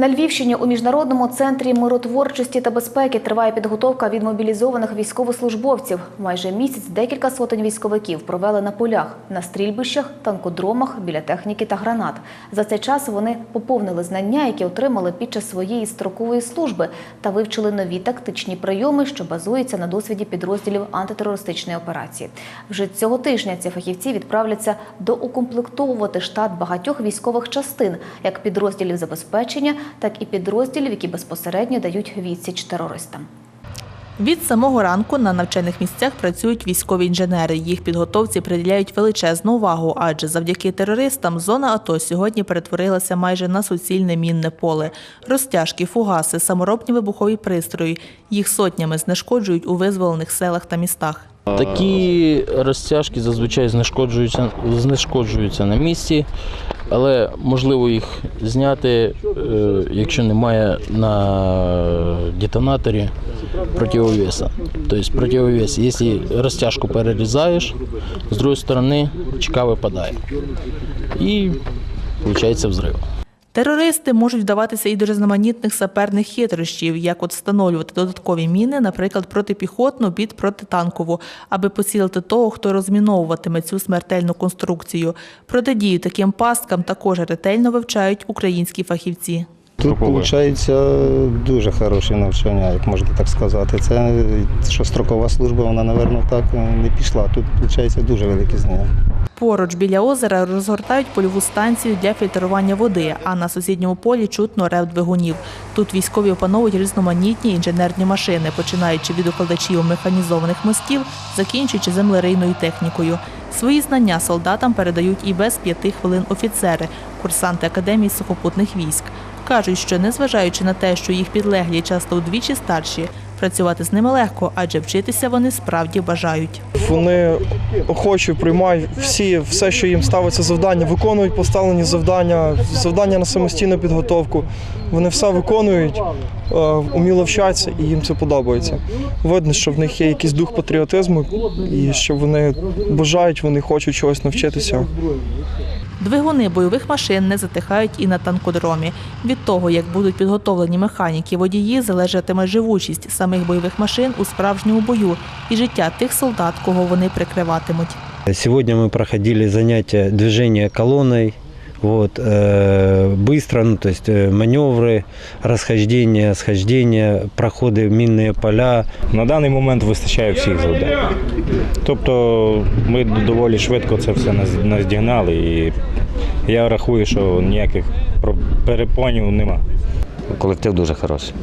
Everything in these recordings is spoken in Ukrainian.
На Львівщині у міжнародному центрі миротворчості та безпеки триває підготовка від мобілізованих військовослужбовців. Майже місяць декілька сотень військовиків провели на полях, на стрільбищах, танкодромах, біля техніки та гранат. За цей час вони поповнили знання, які отримали під час своєї строкової служби, та вивчили нові тактичні прийоми, що базуються на досвіді підрозділів антитерористичної операції. Вже цього тижня ці фахівці відправляться доукомплектовувати штат багатьох військових частин, як підрозділів забезпечення, так і підрозділів, які безпосередньо дають відсіч терористам. Від самого ранку на навчальних місцях працюють військові інженери. Їх підготовці приділяють величезну увагу, адже завдяки терористам зона АТО сьогодні перетворилася майже на суцільне мінне поле. Розтяжки, фугаси, саморобні вибухові пристрої. Їх сотнями знешкоджують у визволених селах та містах. Такі розтяжки зазвичай знешкоджуються, знешкоджуються на місці, але можливо їх зняти, е, якщо немає на детонаторі противовеса. Тобто противовес, якщо розтяжку перерізаєш, з другої сторони чека випадає. І виходить взрив. Терористи можуть вдаватися і до різноманітних саперних хитрощів, як от встановлювати додаткові міни, наприклад, протипіхотну під протитанкову, аби поцілити того, хто розміновуватиме цю смертельну конструкцію. Протидію таким пасткам також ретельно вивчають українські фахівці. Тут виходить дуже хороше навчання, як можна так сказати. Це що строкова служба, вона, напевно, так не пішла. Тут виходить дуже великі знання. Поруч біля озера розгортають польову станцію для фільтрування води, а на сусідньому полі чутно рев двигунів. Тут військові опановують різноманітні інженерні машини, починаючи від укладачів механізованих мостів, закінчуючи землерийною технікою. Свої знання солдатам передають і без п'яти хвилин офіцери, курсанти Академії сухопутних військ. Кажуть, що незважаючи на те, що їх підлеглі часто удвічі старші, працювати з ними легко, адже вчитися вони справді бажають. Вони охоче приймають всі, все, що їм ставиться завдання, виконують поставлені завдання, завдання на самостійну підготовку. Вони все виконують, е, уміло вчаться і їм це подобається. Видно, що в них є якийсь дух патріотизму і що вони бажають, вони хочуть чогось навчитися. Двигуни бойових машин не затихають і на танкодромі. Від того, як будуть підготовлені механіки водії, залежатиме живучість самих бойових машин у справжньому бою і життя тих солдат, кого вони прикриватимуть. Сьогодні ми проходили заняття движення колонной, вот, э, быстро, ну, то есть э, маневры, расхождения, схождения, проходы в минные поля. На даний момент вистачає всіх завдань. Тобто ми доволі швидко це все наз- наздігнали і я рахую, що ніяких про- перепонів нема. Колектив дуже хороший.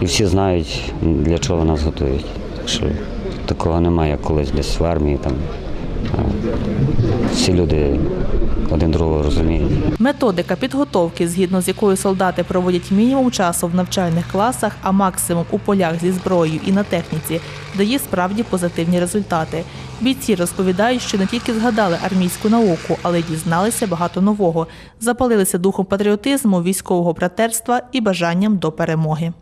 І всі знають, для чого нас готують. Так що такого немає, як колись десь в армії. Там. Всі люди один другого розуміють. Методика підготовки, згідно з якою солдати проводять мінімум часу в навчальних класах, а максимум у полях зі зброєю і на техніці, дає справді позитивні результати. Бійці розповідають, що не тільки згадали армійську науку, але й дізналися багато нового, запалилися духом патріотизму, військового братерства і бажанням до перемоги.